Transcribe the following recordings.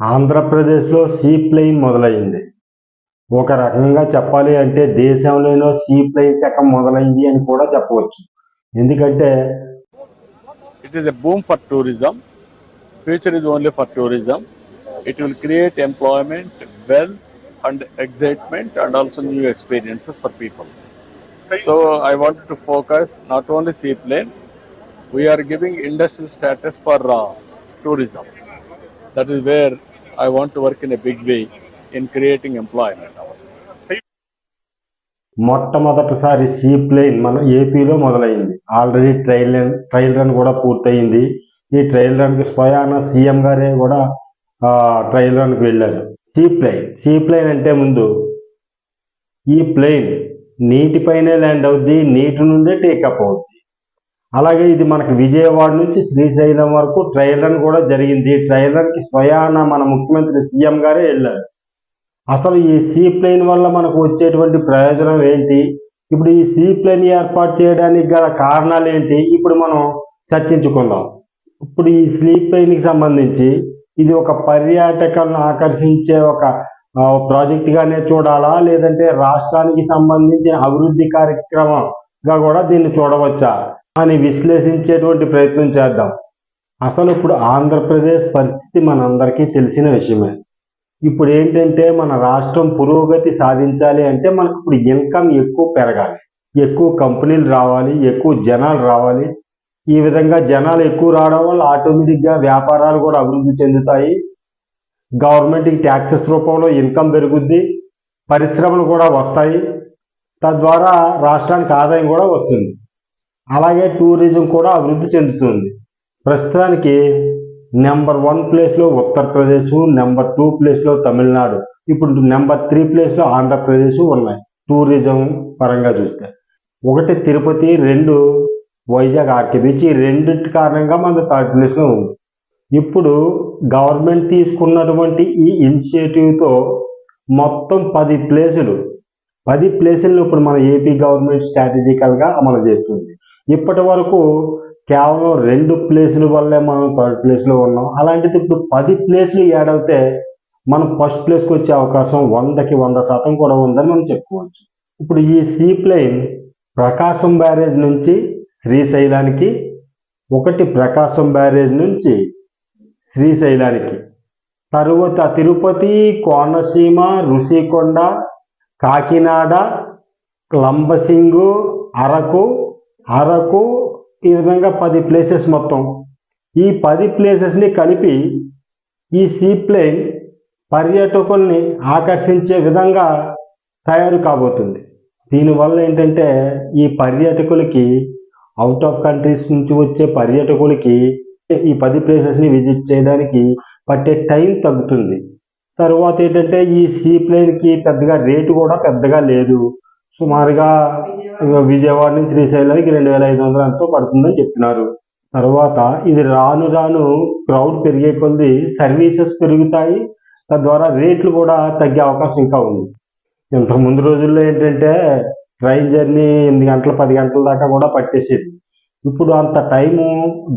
ఆంధ్రప్రదేశ్లో see playing మొదలైంది. ఒక రకంగా చెప్పాలి అంటే దేశంలోనో సీ ప్లేయింగ్ శకం మొదలైంది అని కూడా చెప్పవచ్చు. ఎందుకంటే it is a boom for tourism future is only for tourism it will create employment well and excitement and also new experiences for people so I want to focus not only seaplane we're giving industrial status for tourism That is where I want to work in a big way in creating employment. మొట్టమొదటిసారి seaplane మన ఏపీలో మొదలైంది. Already trial run trial run కూడా పూర్తయింది. ఈ trial రన్కి స్వయాన CM గారే కూడా ఆ, రన్కి వెళ్ళారు. సీ ప్లేన్ సీ ప్లేన్ అంటే ముందు ఈ ప్లేన్ నీటిపైనే ల్యాండ్ అవుద్ది నీటి నుండే టేకప్ అవుద్ది. అలాగే ఇది మనకి విజయవాడ నుంచి శ్రీశైలం వరకు ట్రయల్ రన్ కూడా జరిగింది. ట్రైల్ రన్కి స్వయాన మన ముఖ్యమంత్రి సీఎం గారే వెళ్ళారు. అసలు ఈ సీ ప్లేన్ వల్ల మనకు వచ్చేటువంటి ప్రయోజనం ఏంటి? ఇప్పుడు ఈ సీ ప్లేన్ ఏర్పాటు చేయడానికి గల కారణాలు ఏంటి? ఇప్పుడు మనం చర్చించుకుందాం. ఇప్పుడు ఈ సీ ప్లేన్కి సంబంధించి ఇది ఒక పర్యాటకులను ఆకర్షించే ఒక ఆ, ప్రాజెక్ట్ గానే చూడాలా? లేదంటే రాష్ట్రానికి సంబంధించిన అభివృద్ధి కార్యక్రమంగా కూడా దీన్ని చూడవచ్చా? అని విశ్లేషించేటువంటి ప్రయత్నం చేద్దాం. అసలు ఇప్పుడు ఆంధ్రప్రదేశ్ పరిస్థితి మనందరికీ తెలిసిన విషయమే. ఇప్పుడు ఏంటంటే మన రాష్ట్రం పురోగతి సాధించాలి అంటే మనకు ఇప్పుడు ఇన్కమ్ ఎక్కువ పెరగాలి. ఎక్కువ కంపెనీలు రావాలి ఎక్కువ జనాలు రావాలి. ఈ విధంగా జనాలు ఎక్కువ రావడం వల్ల ఆటోమేటిక్గా వ్యాపారాలు కూడా అభివృద్ధి చెందుతాయి. గవర్నమెంట్కి ట్యాక్సెస్ రూపంలో ఇన్కమ్ పెరుగుద్ది. పరిశ్రమలు కూడా వస్తాయి. తద్వారా రాష్ట్రానికి ఆదాయం కూడా వస్తుంది. అలాగే టూరిజం కూడా అభివృద్ధి చెందుతుంది. ప్రస్తుతానికి నెంబర్ వన్ ప్లేస్లో ఉత్తరప్రదేశ్ నెంబర్ టూ ప్లేస్లో తమిళనాడు. ఇప్పుడు నెంబర్ త్రీ ప్లేస్లో ఆంధ్రప్రదేశ్ ఉన్నాయి టూరిజం పరంగా చూస్తే. ఒకటి తిరుపతి రెండు వైజాగ్ ఆర్కే బీచ్ ఈ రెండింటి కారణంగా మన థర్డ్ ప్లేస్లో ఉంది. ఇప్పుడు గవర్నమెంట్ తీసుకున్నటువంటి ఈ ఇనిషియేటివ్తో మొత్తం పది ప్లేసులు పది ప్లేసులను ఇప్పుడు మన ఏపీ గవర్నమెంట్ స్ట్రాటజికల్గా అమలు చేస్తుంది. ఇప్పటి వరకు కేవలం రెండు ప్లేసుల వల్లే మనం థర్డ్ ప్లేస్లో ఉన్నాం. అలాంటిది ఇప్పుడు పది ప్లేసులు యాడ్ అవుతే మనం ఫస్ట్ ప్లేస్కి వచ్చే అవకాశం వందకి వంద శాతం కూడా ఉందని మనం చెప్పుకోవచ్చు. ఇప్పుడు ఈ సీ ప్లేన్ ప్రకాశం బ్యారేజ్ నుంచి శ్రీశైలానికి ఒకటి ప్రకాశం బ్యారేజ్ నుంచి శ్రీశైలానికి తరువాత తిరుపతి కోనసీమ ఋషికొండ కాకినాడ లంబసింగు అరకు అరకు ఈ విధంగా పది ప్లేసెస్ మొత్తం. ఈ పది ప్లేసెస్ని కలిపి ఈ సీ ప్లేన్ పర్యాటకుల్ని ఆకర్షించే విధంగా తయారు కాబోతుంది. దీనివల్ల ఏంటంటే ఈ పర్యాటకులకి అవుట్ ఆఫ్ కంట్రీస్ నుంచి వచ్చే పర్యాటకులకి ఈ పది ప్లేసెస్ని విజిట్ చేయడానికి పట్టే టైం తగ్గుతుంది. తర్వాత ఏంటంటే ఈ సీ ప్లేన్కి పెద్దగా రేటు కూడా పెద్దగా లేదు. సుమారుగా విజయవాడ. నుంచి శ్రీశైలానికి రెండు వేల ఐదు వందలు ఎంతో పడుతుందని చెప్తున్నారు తర్వాత ఇది రాను రాను క్రౌడ్ పెరిగే కొద్ది సర్వీసెస్ పెరుగుతాయి. తద్వారా రేట్లు కూడా తగ్గే అవకాశం ఇంకా ఉంది. ఇంత ముందు రోజుల్లో ఏంటంటే ట్రైన్ జర్నీ ఎనిమిది గంటల పది గంటల దాకా కూడా పట్టేసేది. ఇప్పుడు అంత టైము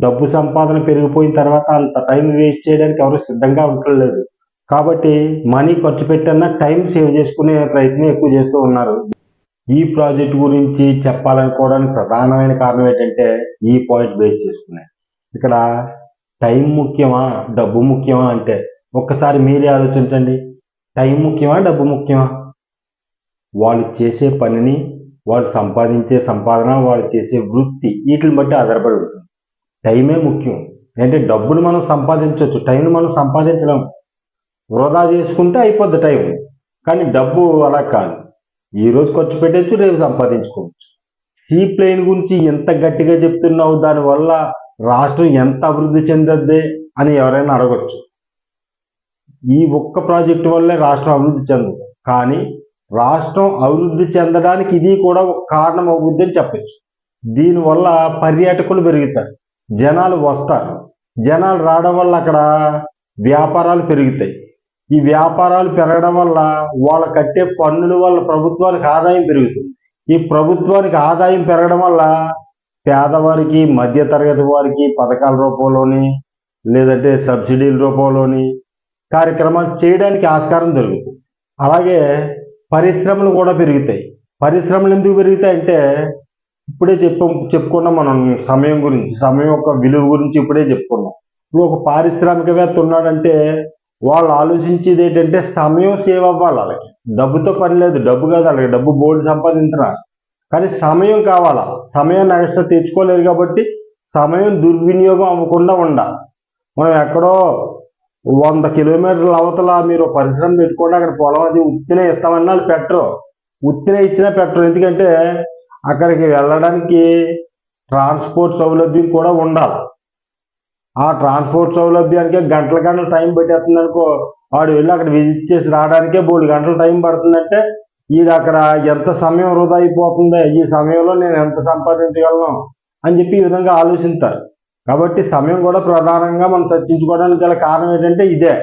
డబ్బు సంపాదన పెరిగిపోయిన తర్వాత అంత టైం వేస్ట్ చేయడానికి ఎవరు సిద్ధంగా ఉండలేదు కాబట్టి మనీ ఖర్చు పెట్టన్నా టైం సేవ్ చేసుకునే ప్రయత్నం ఎక్కువ చేస్తూ ఉన్నారు. ఈ ప్రాజెక్ట్ గురించి చెప్పాలనుకోవడానికి ప్రధానమైన కారణం ఏంటంటే ఈ పాయింట్ బేస్ చేసుకునే. ఇక్కడ టైం ముఖ్యమా డబ్బు ముఖ్యమా అంటే ఒక్కసారి మీరే ఆలోచించండి. టైం ముఖ్యమా డబ్బు ముఖ్యమా? వాళ్ళు చేసే పనిని వాళ్ళు సంపాదించే సంపాదన వాళ్ళు చేసే వృత్తి వీటిని బట్టి ఆధారపడి ఉంటుంది. టైమే ముఖ్యం. అంటే డబ్బును మనం సంపాదించవచ్చు టైంను మనం సంపాదించడం వృధా చేసుకుంటే అయిపోద్ది టైం. కానీ డబ్బు అలా కాదు. ఈ రోజు ఖర్చు పెట్టచ్చు రేపు సంపాదించుకోవచ్చు. ఈ ప్లేన్ గురించి ఎంత గట్టిగా చెప్తున్నావు దానివల్ల రాష్ట్రం ఎంత అభివృద్ధి చెందద్ది అని ఎవరైనా అడగచ్చు. ఈ ఒక్క ప్రాజెక్టు వల్లే రాష్ట్రం అభివృద్ధి చెందదు. కానీ రాష్ట్రం అభివృద్ధి చెందడానికి ఇది కూడా ఒక కారణం అవుద్ది అని చెప్పచ్చు. దీనివల్ల పర్యాటకులు పెరుగుతారు జనాలు వస్తారు. జనాలు రావడం వల్ల అక్కడ వ్యాపారాలు పెరుగుతాయి. ఈ వ్యాపారాలు పెరగడం వల్ల వాళ్ళు కట్టే పన్నుల వల్ల ప్రభుత్వానికి ఆదాయం పెరుగుతుంది. ఈ ప్రభుత్వానికి ఆదాయం పెరగడం వల్ల పేదవారికి మధ్యతరగతి వారికి పథకాల రూపంలోని లేదంటే సబ్సిడీల రూపంలోని కార్యక్రమాలు చేయడానికి ఆస్కారం దొరుకుతుంది. అలాగే పరిశ్రమలు కూడా పెరుగుతాయి. పరిశ్రమలు ఎందుకు పెరుగుతాయి అంటే ఇప్పుడే చెప్పు చెప్పుకున్నాం మనం సమయం గురించి. సమయం యొక్క విలువ గురించి ఇప్పుడే చెప్పుకున్నాం. ఇప్పుడు ఒక పారిశ్రామికవేత్త ఉన్నాడంటే వాళ్ళు ఆలోచించేది ఏంటంటే సమయం సేవ్ అవ్వాలి వాళ్ళకి. డబ్బుతో పని లేదు డబ్బు కాదు వాళ్ళకి డబ్బు బోర్డు సంపాదించరా. కానీ సమయం కావాలా? సమయాన్ని ఎక్స్ట్రా తెచ్చుకోలేరు కాబట్టి సమయం దుర్వినియోగం అవ్వకుండా ఉండాలి. మనం ఎక్కడో వంద కిలోమీటర్ల అవతల మీరు పరిశ్రమ పెట్టుకోండి అక్కడ పొలం అది ఉత్తినే ఇస్తామన్నా వాళ్ళు పెట్టరు. ఉత్తినే ఇచ్చినా పెట్టరు. ఎందుకంటే అక్కడికి వెళ్ళడానికి ట్రాన్స్పోర్ట్ సౌలభ్యం కూడా ఉండాలి. ఆ ట్రాన్స్పోర్ట్ సౌలభ్యానికే గంటల గంటల టైం పెట్టేస్తుంది అనుకో. వాడు వెళ్ళి అక్కడ విజిట్ చేసి రావడానికే మూడు గంటల టైం పడుతుందంటే ఈడు అక్కడ ఎంత సమయం వృధా అయిపోతుంది ఈ సమయంలో నేను ఎంత సంపాదించగలను అని చెప్పి ఈ విధంగా ఆలోచిస్తారు. కాబట్టి సమయం కూడా ప్రధానంగా మనం చర్చించుకోవడానికి గల కారణం ఏంటంటే ఇదే.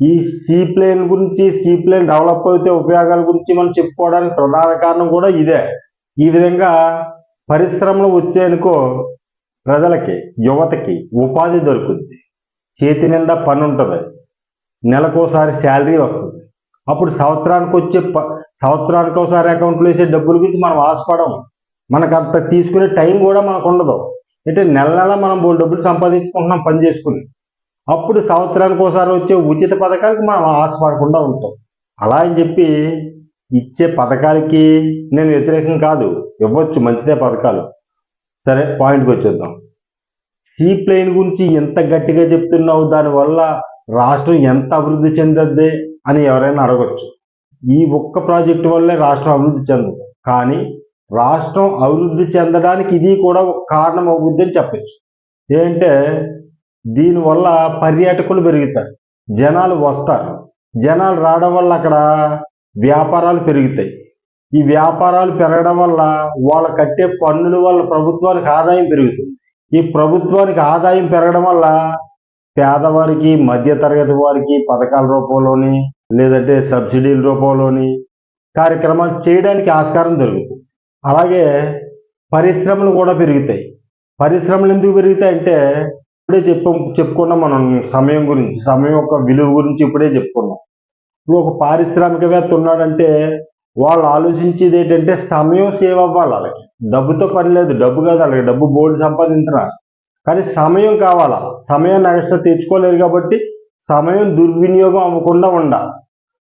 ఈ సీ ప్లేన్ గురించి సీ ప్లేన్ డెవలప్ అయితే ఉపయోగాల గురించి మనం చెప్పుకోవడానికి ప్రధాన కారణం కూడా ఇదే. ఈ విధంగా పరిశ్రమలు వచ్చాయనుకో ప్రజలకి యువతకి ఉపాధి దొరుకుద్ది. చేతి నిండా పని ఉంటుంది నెలకోసారి శాలరీ వస్తుంది. అప్పుడు సంవత్సరానికి వచ్చే ప- సంవత్సరానికి ఒకసారి అకౌంట్లో వేసే డబ్బుల గురించి మనం ఆశపడం. మనకు అంత తీసుకునే టైం కూడా మనకు ఉండదు అంటే నెల నెల మనం బోల్ డబ్బులు సంపాదించుకుంటున్నాం పని చేసుకుని. అప్పుడు సంవత్సరానికి ఒకసారి వచ్చే ఉచిత పథకాలకి మనం ఆశపడకుండా ఉంటాం. అలా అని చెప్పి ఇచ్చే పథకాలకి నేను వ్యతిరేకం కాదు. ఇవ్వచ్చు మంచిదే పథకాలు. సరే పాయింట్కి వచ్చేద్దాం. ఈ ప్లేన్ గురించి ఎంత గట్టిగా చెప్తున్నావు? దానివల్ల రాష్ట్రం ఎంత అభివృద్ధి చెందద్ది అని ఎవరైనా అడగచ్చు. ఈ ఒక్క ప్రాజెక్టు వల్లే రాష్ట్రం అభివృద్ధి చెందదు. కానీ రాష్ట్రం అభివృద్ధి చెందడానికి ఇది కూడా ఒక కారణం అవుద్ది అని చెప్పచ్చు. ఏంటంటే దీనివల్ల పర్యాటకులు పెరుగుతారు. జనాలు వస్తారు. జనాలు రావడం వల్ల అక్కడ వ్యాపారాలు పెరుగుతాయి. ఈ వ్యాపారాలు పెరగడం వల్ల వాళ్ళ కట్టే పన్నుల వల్ల ప్రభుత్వానికి ఆదాయం పెరుగుతుంది. ఈ ప్రభుత్వానికి ఆదాయం పెరగడం వల్ల పేదవారికి మధ్య తరగతి వారికి పథకాల రూపంలోని లేదంటే సబ్సిడీల రూపంలోని కార్యక్రమాలు చేయడానికి ఆస్కారం దొరుకుతుంది. అలాగే పరిశ్రమలు కూడా పెరుగుతాయి. పరిశ్రమలు ఎందుకు పెరుగుతాయి అంటే ఇప్పుడే చెప్పు చెప్పుకున్నాం మనం సమయం గురించి. సమయం యొక్క విలువ గురించి ఇప్పుడే చెప్పుకున్నాం. ఇప్పుడు ఒక పారిశ్రామికవేత్త ఉన్నాడంటే వాళ్ళు ఆలోచించేది ఏంటంటే సమయం సేవ్ అవ్వాలి వాళ్ళకి. డబ్బుతో పని లేదు డబ్బు కాదు వాళ్ళకి డబ్బు బోర్డు సంపాదించరా? కానీ సమయం కావాలా? సమయాన్ని ఎక్స్ట్రా తెచ్చుకోలేరు కాబట్టి సమయం దుర్వినియోగం అవ్వకుండా ఉండాలి.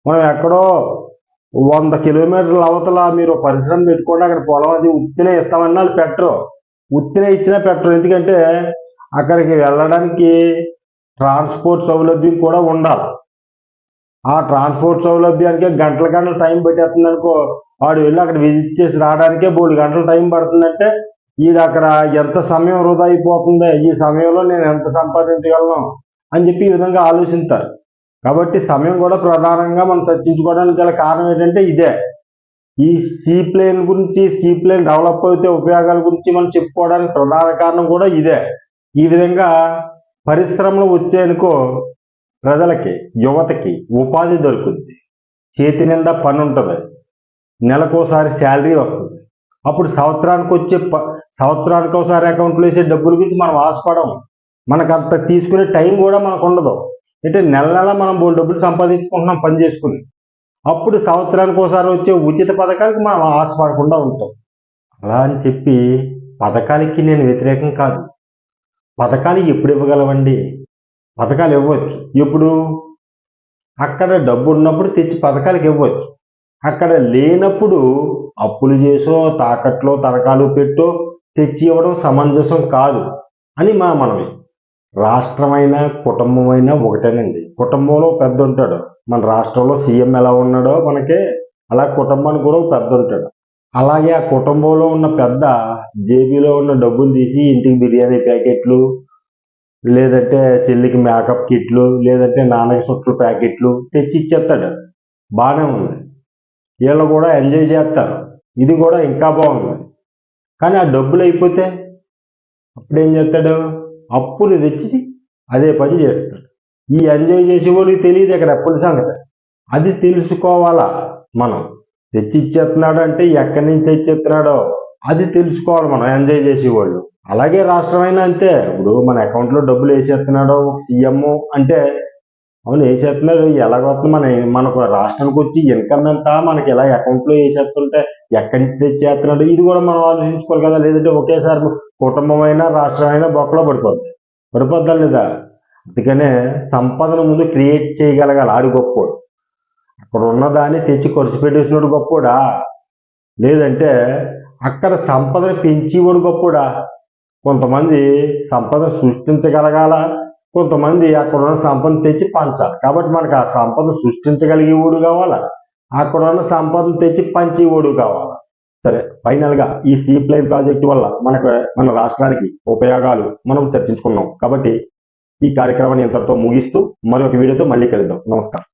మనం ఎక్కడో వంద కిలోమీటర్ల అవతల మీరు పరిశ్రమ పెట్టుకోండి అక్కడ పొలం అది ఉత్తినే ఇస్తామన్నా వాళ్ళు పెట్టరు. ఉత్తినే ఇచ్చినా పెట్టరు. ఎందుకంటే అక్కడికి వెళ్ళడానికి ట్రాన్స్పోర్ట్ సౌలభ్యం కూడా ఉండాలి. ఆ ట్రాన్స్పోర్ట్ సౌలభ్యానికే గంటల గంటల టైం పెట్టేస్తుంది అనుకో వాడు వెళ్ళి అక్కడ విజిట్ చేసి రావడానికే మూడు గంటల టైం పడుతుందంటే ఈడు అక్కడ ఎంత సమయం వృధా అయిపోతుంది ఈ సమయంలో నేను ఎంత సంపాదించగలను అని చెప్పి ఈ విధంగా ఆలోచిస్తారు. కాబట్టి సమయం కూడా ప్రధానంగా మనం చర్చించుకోవడానికి గల కారణం ఏంటంటే ఇదే. ఈ సీ ప్లేన్ గురించి సీ ప్లేన్ డెవలప్ అయితే ఉపయోగాల గురించి మనం చెప్పుకోవడానికి ప్రధాన కారణం కూడా ఇదే. ఈ విధంగా పరిశ్రమలు వచ్చాయనుకో ప్రజలకి యువతకి ఉపాధి దొరుకుద్ది. చేతి నిండా పని ఉంటుంది నెలకోసారి శాలరీ వస్తుంది. అప్పుడు సంవత్సరానికి వచ్చే ప- సంవత్సరానికి ఒకసారి అకౌంట్లో వేసే డబ్బుల గురించి మనం ఆశపడం మనకు అంత తీసుకునే టైం కూడా మనకు ఉండదు అంటే నెల నెల మనం బోల్ డబ్బులు సంపాదించుకుంటున్నాం పని చేసుకుని. అప్పుడు సంవత్సరానికి ఒకసారి వచ్చే ఉచిత పథకాలకి మనం ఆశపడకుండా ఉంటాం. అలా అని చెప్పి పథకాలకి నేను వ్యతిరేకం కాదు. పథకాలు ఎప్పుడు ఇవ్వగలవండి? పథకాలు ఇవ్వచ్చు. ఎప్పుడు? అక్కడ డబ్బు ఉన్నప్పుడు తెచ్చి పథకాలకు ఇవ్వచ్చు. అక్కడ లేనప్పుడు అప్పులు చేసో తాకట్లో తనఖాలు పెట్టో తెచ్చి ఇవ్వడం సమంజసం కాదు అని మా మనవి. రాష్ట్రమైన కుటుంబమైన ఒకటేనండి. కుటుంబంలో పెద్ద ఉంటాడు మన రాష్ట్రంలో సీఎం ఎలా ఉన్నాడో మనకి అలా కుటుంబానికి కూడా పెద్ద ఉంటాడు అలాగే ఆ కుటుంబంలో ఉన్న పెద్ద జేబీలో ఉన్న డబ్బులు తీసి ఇంటికి బిర్యానీ ప్యాకెట్లు లేదంటే చెల్లికి మేకప్ కిట్లు లేదంటే నాన్నకి సుట్లు ప్యాకెట్లు తెచ్చి ఇచ్చేస్తాడు. బాగానే ఉంది. వీళ్ళు కూడా ఎంజాయ్ చేస్తారు. ఇది కూడా ఇంకా బాగుంది. కానీ ఆ డబ్బులు అయిపోతే అప్పుడు ఏం చేస్తాడు? అప్పులు తెచ్చి అదే పని చేస్తాడు. ఈ ఎంజాయ్ చేసే వాళ్ళకి తెలియదు ఇక్కడ అప్పుల సంగతి. అది తెలుసుకోవాలా మనం? తెచ్చి ఇచ్చేస్తున్నాడు అంటే ఎక్కడి నుంచి తెచ్చిస్తున్నాడో అది తెలుసుకోవాలి మనం ఎంజాయ్ చేసేవాళ్ళు అలాగే రాష్ట్రమైనా అంతే. ఇప్పుడు మన అకౌంట్లో డబ్బులు వేసేస్తున్నాడు సీఎం అంటే అవును వేసేస్తున్నాడు ఎలాగొస్తుంది మన మనకు రాష్ట్రానికి వచ్చి ఇన్కమ్ ఎంత మనకి ఎలా అకౌంట్లో వేసేస్తుంటే ఎక్కడి నుంచి తెచ్చేస్తున్నాడు ఇది కూడా మనం ఆలోచించుకోవాలి కదా. లేదంటే ఒకేసారి కుటుంబం అయినా రాష్ట్రం అయినా బొక్కలో పడిపోద్ది. పడిపోద్దా లేదా? అందుకనే సంపదను ముందు క్రియేట్ చేయగలగాలి. ఆడు గొప్పోడు. అక్కడ ఉన్నదాన్ని తెచ్చి ఖర్చు పెట్టేసినోడు గొప్పోడా? లేదంటే అక్కడ సంపదను పెంచేవాడు గొప్పోడా? కొంతమంది సంపద సృష్టించగలగాల కొంతమంది అక్కడ ఉన్న సంపద తెచ్చి పంచాలి. కాబట్టి మనకు ఆ సంపద సృష్టించగలిగే సృష్టించగలిగేవాడు కావాలా? అక్కడ ఉన్న సంపదను తెచ్చి పంచేవాడు కావాలా? సరే ఫైనల్గా ఈ సీ ప్లైన్ ప్రాజెక్ట్ వల్ల మనకు మన రాష్ట్రానికి ఉపయోగాలు మనం చర్చించుకున్నాం. కాబట్టి ఈ కార్యక్రమాన్ని ఇంతటితో ముగిస్తూ మరొక వీడియోతో మళ్ళీ కలుద్దాం. నమస్కారం.